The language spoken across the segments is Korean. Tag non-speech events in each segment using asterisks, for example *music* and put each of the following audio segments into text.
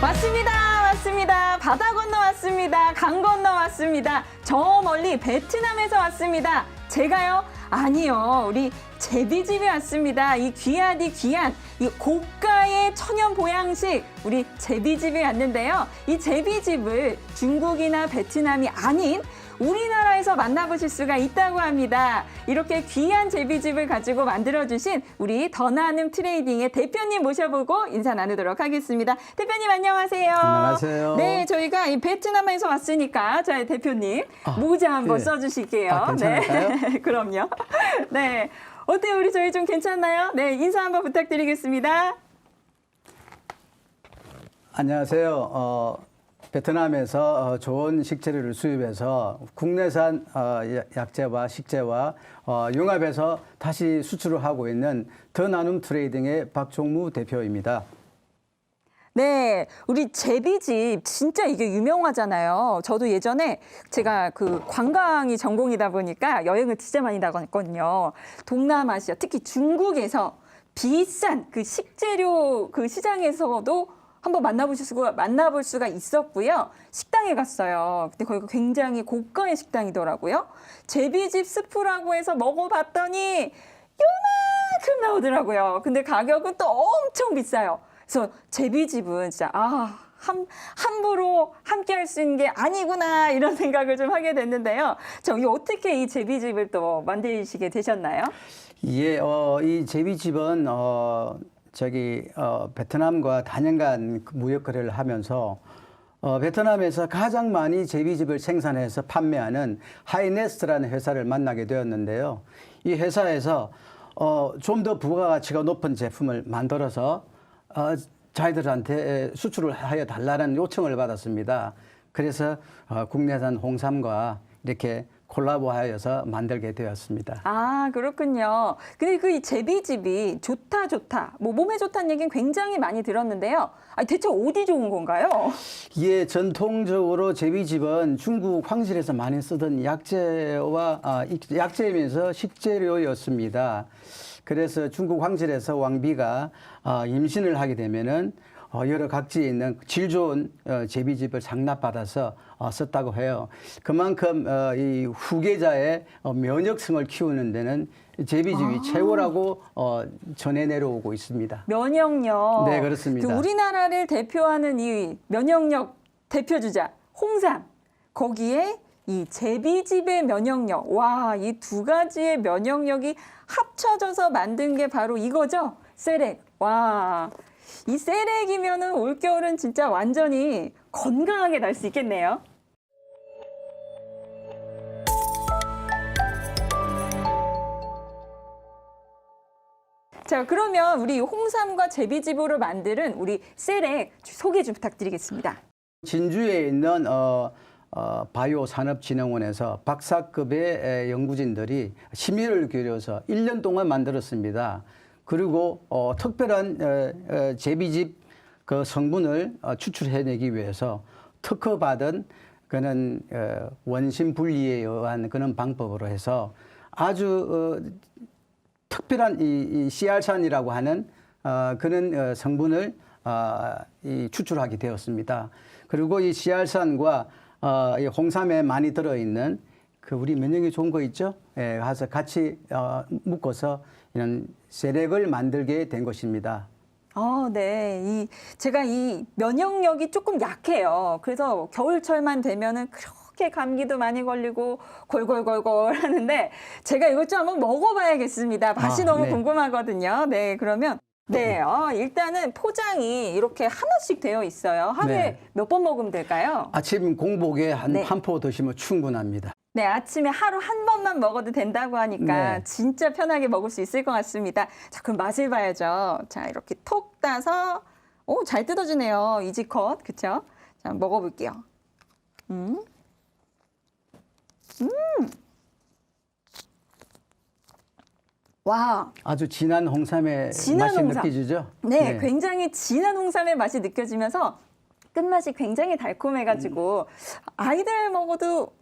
왔습니다. 왔습니다. 바다 건너 왔습니다. 강 건너 왔습니다. 저 멀리 베트남에서 왔습니다. 제가요? 아니요. 우리 제비집에 왔습니다. 이 귀하디 귀한 이 고가의 천연 보양식 우리 제비집에 왔는데요. 이 제비집을 중국이나 베트남이 아닌 우리나라에서 만나보실 수가 있다고 합니다. 이렇게 귀한 제비집을 가지고 만들어주신 우리 더 나눔 트레이딩의 대표님 모셔보고 인사 나누도록 하겠습니다. 대표님 안녕하세요. 안녕하세요. 네, 저희가 이 베트남에서 왔으니까 저희 대표님 아, 모자 한번 네. 써주실게요. 아? 네, *laughs* 그럼요. 네, 어때요? 우리 저희 좀 괜찮나요? 네, 인사 한번 부탁드리겠습니다. 안녕하세요. 어, 베트남에서 어, 좋은 식재료를 수입해서 국내산 어, 야- 약재와 식재와 어, 융합해서 다시 수출을 하고 있는 더 나눔 트레이딩의 박종무 대표입니다. 네, 우리 제비집 진짜 이게 유명하잖아요. 저도 예전에 제가 그 관광이 전공이다 보니까 여행을 진짜 많이 나갔거든요. 동남아시아, 특히 중국에서 비싼 그 식재료 그 시장에서도 한번 만나보실 수가 만나볼 수가 있었고요. 식당에 갔어요. 근데 거기가 굉장히 고가의 식당이더라고요. 제비집 스프라고 해서 먹어봤더니 요만큼 나오더라고요. 근데 가격은 또 엄청 비싸요. 그래서 제비집은 진짜 아 함, 함부로 함께 할 수 있는 게 아니구나 이런 *laughs* 생각을 좀 하게 됐는데요. 저기 어떻게 이 제비집을 또 만드시게 되셨나요? 예, 어, 이 제비집은 어, 저기 어, 베트남과 단연간 그 무역 거래를 하면서 어, 베트남에서 가장 많이 제비집을 생산해서 판매하는 하이네스트라는 회사를 만나게 되었는데요. 이 회사에서 어, 좀 더 부가가치가 높은 제품을 만들어서 어, 저희들한테 수출을 하여 달라는 요청을 받았습니다. 그래서 어, 국내산 홍삼과 이렇게 콜라보하여서 만들게 되었습니다. 아 그렇군요. 근데 그 이 제비집이 좋다 좋다 뭐 몸에 좋다는 얘기는 굉장히 많많이 들었는데요. 아 대체 어디 좋은 건가요? 예, 전통적으로 제비집은 중국 황실에서 많이 쓰던 약재와 아, 이- 약재이면서 식재료였습니다. 그래서 중국 황실에서 왕비가 아, 임신을 하게 되면은 어, 여러 각지에 있는 질 좋은 어, 제비집을 장납받아서 어, 썼다고 해요. 그만큼 어, 이 후계자의 어, 면역성을 키우는 데는 제비집이 최고라고 어, 전해 내려오고 있습니다. 면역력. 네, 그렇습니다. 그 우리나라를 대표하는 이 면역력 대표 주자 홍삼 거기에 이 제비집의 면역력 와 이 두 가지의 면역력이 합쳐져서 만든 게 바로 이거죠 세렉 와. 이 세렉이면은 올겨울은 진짜 완전히 건강하게 날 수 있겠네요. 자, 그러면 우리 홍삼과 제비집으로 만드는 우리 셀렉 소개 좀 부탁드리겠습니다. 진주에 있는 어, 어, 바이오 산업진흥원에서 박사급의 에, 연구진들이 심의를 기울여서 1년 동안 만들었습니다. 그리고 어, 특별한 어, 어, 제비집 그 성분을 어, 추출해내기 위해서 특허받은 그는 어, 원심 분리에 의한 그런 방법으로 해서 아주 어, 특별한 이, 이 CR산이라고 하는 어, 그런 어, 성분을 어, 이 추출하게 되었습니다. 그리고 이 CR산과 어, 이 홍삼에 많이 들어있는 그 우리 면역이 좋은 거 있죠? 예, 가서 같이 어, 묶어서 이런 세렉을 만들게 된 것입니다. 아, 네. 이 제가 이 면역력이 조금 약해요. 그래서 겨울철만 되면은 그렇게 감기도 많이 걸리고 골골골골 *laughs* 하는데 제가 이것 좀 한번 먹어봐야겠습니다. 맛이 아, 너무 네. 궁금하거든요. 네, 그러면 네, 어, 일단은 포장이 이렇게 하나씩 되어 있어요. 하루에 네. 몇번 먹으면 될까요? 아침 공복에 한 네. 한포 드시면 충분합니다. 네, 아침에 하루 한 번만 먹어도 된다고 하니까 네. 진짜 편하게 먹을 수 있을 것 같습니다. 자, 그럼 맛을 봐야죠. 자, 이렇게 톡 따서, 오, 잘 뜯어지네요. 이지컷. 그쵸? 자, 먹어볼게요. 음. 음. 와, 아주 진한 홍삼의 진한 맛이 홍삼. 느껴지죠? 네, 굉장히 진한 홍삼의 맛이 느껴지면서 끝맛이 굉장히 달콤해가지고 아이들 먹어도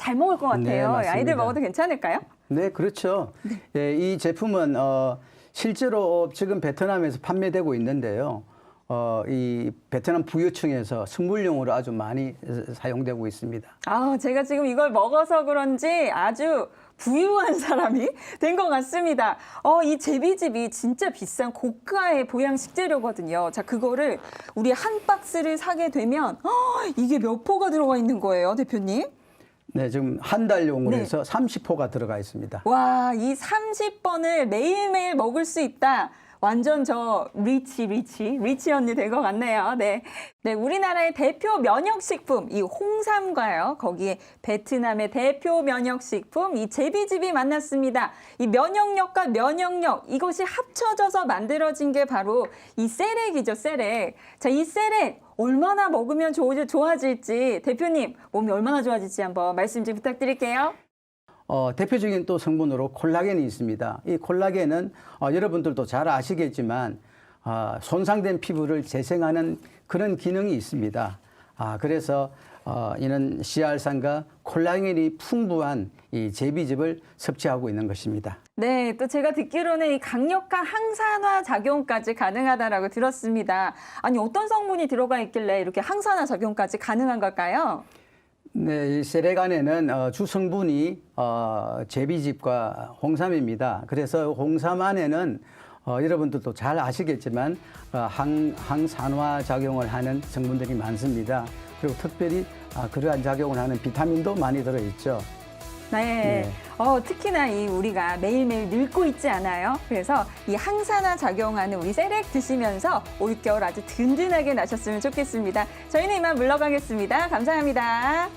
잘 먹을 것 네, 같아요. 맞습니다. 아이들 먹어도 괜찮을까요? 네, 그렇죠. 예, 이 제품은 어, 실제로 지금 베트남에서 판매되고 있는데요. 어, 이 베트남 부유층에서 식물용으로 아주 많이 사용되고 있습니다. 아, 제가 지금 이걸 먹어서 그런지 아주 부유한 사람이 된 것 같습니다. 어, 이 제비집이 진짜 비싼 고가의 보양 식재료거든요. 자, 그거를 우리 한 박스를 사게 되면 어, 이게 몇 포가 들어가 있는 거예요, 대표님? 네, 지금 한 달용으로 네. 해서 30포가 들어가 있습니다. 와, 이 30번을 매일매일 먹을 수 있다. 완전 저 리치 리치 리치 언니 된 것 같네요. 네, 네 우리나라의 대표 면역식품 이 홍삼과요. 거기에 베트남의 대표 면역식품 이 제비집이 만났습니다. 이 면역력과 면역력 이것이 합쳐져서 만들어진 게 바로 이 세렉이죠. 세렉. 자, 이 세렉 얼마나 먹으면 좋- 좋아질지 대표님 몸이 얼마나 좋아질지 한번 말씀 좀 부탁드릴게요. 어, 대표적인 또 성분으로 콜라겐이 있습니다. 이 콜라겐은 어, 여러분들도 잘 아시겠지만 아, 손상된 피부를 재생하는 그런 기능이 있습니다. 아, 그래서 어, 이는 씨알산과 콜라겐이 풍부한 이 제비즙을 섭취하고 있는 것입니다. 네, 또 제가 듣기로는 이 강력한 항산화 작용까지 가능하다라고 들었습니다. 아니 어떤 성분이 들어가 있길래 이렇게 항산화 작용까지 가능한 걸까요? 네, 이 세렉 안에는 어, 주 성분이 어, 제비즙과 홍삼입니다. 그래서 홍삼 안에는 어, 여러분들도 잘 아시겠지만 어, 항, 항산화 작용을 하는 성분들이 많습니다. 그리고 특별히 아, 그러한 작용을 하는 비타민도 많이 들어있죠. 네. 네. 어, 특히나 이 우리가 매일매일 늙고 있지 않아요? 그래서 이 항산화 작용하는 우리 세렉 드시면서 올겨울 아주 든든하게 나셨으면 좋겠습니다. 저희는 이만 물러가겠습니다. 감사합니다.